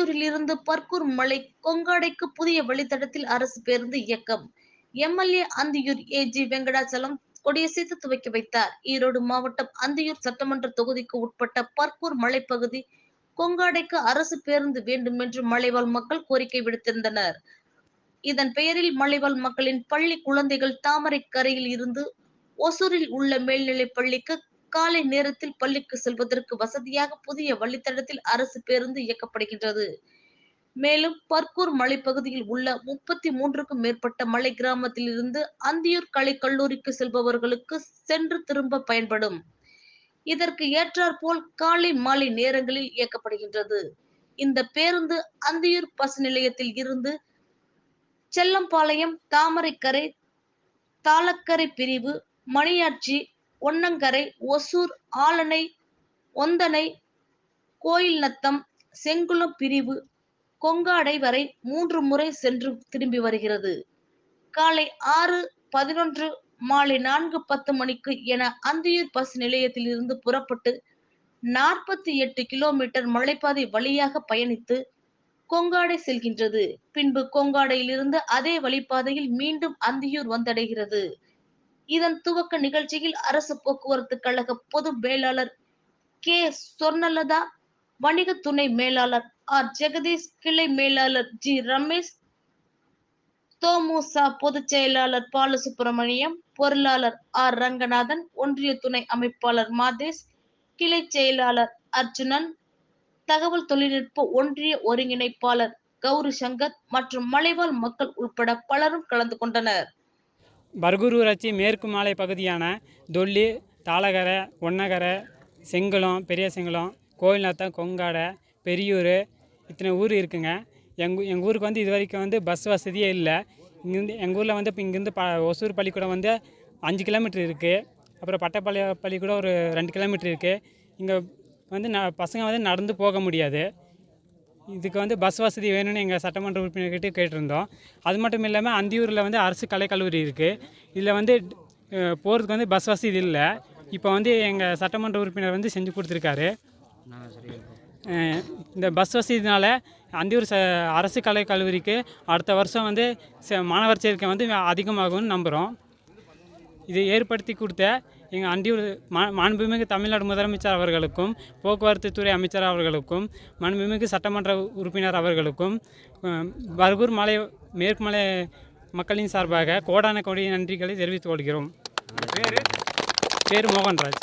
அந்தியூரில் பர்கூர் மலை கொங்காடைக்கு புதிய வழித்தடத்தில் அரசு பேருந்து இயக்கம். எம்எல்ஏ அந்தியூர் ஏஜி வெங்கடாச்சலம் கொடியசைத்து துவக்கி வைத்தார். ஈரோடு மாவட்டம் அந்தியூர் சட்டமன்ற தொகுதிக்கு உட்பட்ட பர்கூர் மலைப்பகுதி கொங்காடைக்கு அரசு பேருந்து வேண்டும் என்று மலைவாழ் மக்கள் கோரிக்கை விடுத்திருந்தனர். இதன் பெயரில் மலைவாழ் மக்களின் பள்ளி குழந்தைகள் தாமரை கரையில் இருந்து ஒசூரில் உள்ள மேல்நிலை பள்ளிக்கு காலை நேரத்தில் பள்ளிக்கு செல்வதற்கு வசதியாக புதிய வழித்தடத்தில் அரசு பேருந்து இயக்கப்படுகின்றது. மேலும் பர்கூர் மலைப்பகுதியில் உள்ள முப்பத்தி மூன்றுக்கும் மேற்பட்ட மலை கிராமத்தில் இருந்து அந்தியூர் கலை கல்லூரிக்கு செல்பவர்களுக்கு சென்று திரும்ப பயன்படும். இதற்கு ஏற்றாற்போல் காலை மாலை நேரங்களில் இயக்கப்படுகின்றது. இந்த பேருந்து அந்தியூர் பஸ் நிலையத்தில் இருந்து செல்லம்பாளையம் தாமரைக்கரை தாளக்கரை பிரிவு மணியாட்சி ஒன்னங்கரை ஒசூர் ஆலனை ஒந்தனை கோயில் நத்தம் செங்குளம் பிரிவு கொங்காடை வரை மூன்று முறை சென்று திரும்பி வருகிறது. காலை ஆறு பதினொன்று மாலை நான்கு பத்து மணிக்கு என அந்தியூர் பஸ் நிலையத்தில் இருந்து புறப்பட்டு நாற்பத்தி எட்டு கிலோமீட்டர் மலைப்பாதை வழியாக பயணித்து கொங்காடை செல்கின்றது. பின்பு கொங்காடையிலிருந்து அதே வழிப்பாதையில் மீண்டும் அந்தியூர் வந்தடைகிறது. இதன் துவக்க நிகழ்ச்சியில் அரசு போக்குவரத்து கழக பொது மேலாளர் கே சொர்ணலதா வணிக துணை மேலாளர் ஆர் ஜெகதீஷ் கிளை மேலாளர் ஜி ரமேஷ் தோமுசா பொதுச் செயலாளர் பாலசுப்பிரமணியம் பொருளாளர் ஆர் ரங்கநாதன் ஒன்றிய துணை அமைப்பாளர் மாதேஷ் கிளை செயலாளர் அர்ஜுனன் தகவல் தொழில்நுட்ப ஒன்றிய ஒருங்கிணைப்பாளர் கௌரி சங்கர் மற்றும் மலைவாழ் மக்கள் உட்பட பலரும் கலந்து கொண்டனர். பர்கூரூராட்சி மேற்கு மாலை பகுதியான தொல்லி தாளகரை ஒன்னகரை செங்குளம் பெரிய செங்குளம் கோயில்நாத்தம் கொங்காடை பெரியூர் இத்தனை ஊர் இருக்குங்க. எங்கள் எங்கள் ஊருக்கு வந்து இது வரைக்கும் வந்து பஸ் வசதியே இல்லை. இங்கேருந்து எங்கள் ஊரில் வந்து இப்போ இங்கேருந்து ப ஒசூர் பள்ளிக்கூடம் வந்து அஞ்சு கிலோமீட்டர் இருக்குது அப்புறம் பட்டப்பாளைய பள்ளிக்கூடம் ஒரு ரெண்டு கிலோமீட்டர் இருக்குது இங்கே வந்து ந பசங்க வந்து நடந்து போக முடியாது. இதுக்கு வந்து பஸ் வசதி வேணும்னு எங்கள் சட்டமன்ற உறுப்பினர்கிட்ட கேட்டிருந்தோம். அது மட்டும் இல்லாமல் அந்தியூரில் வந்து அரசு கலைக்கல்லூரி இருக்குது இதில் வந்து போகிறதுக்கு வந்து பஸ் வசதி இல்லை. இப்போ வந்து எங்கள் சட்டமன்ற உறுப்பினர் வந்து செஞ்சு கொடுத்துருக்காரு. இந்த பஸ் வசதினால அந்தியூர் ச அரசு கலைக்கல்லூரிக்கு அடுத்த வருஷம் வந்து ச- மாணவர் சேர்க்கை வந்து அதிகமாகும்னு நம்புகிறோம் இது ஏற்படுத்தி கொடுத்த எங்கள் அண்டியூர் மா மாண்புமிகு தமிழ்நாடு முதலமைச்சர் அவர்களுக்கும் போக்குவரத்து துறை அமைச்சர் அவர்களுக்கும் மாண்புமிகு சட்டமன்ற உறுப்பினர் அவர்களுக்கும் பர்கூர் மலை மேற்கு மலை மக்களின் சார்பாக கோடான கோடி நன்றிகளை தெரிவித்துக் கொள்கிறோம். பேர்? மோகன்ராஜ்.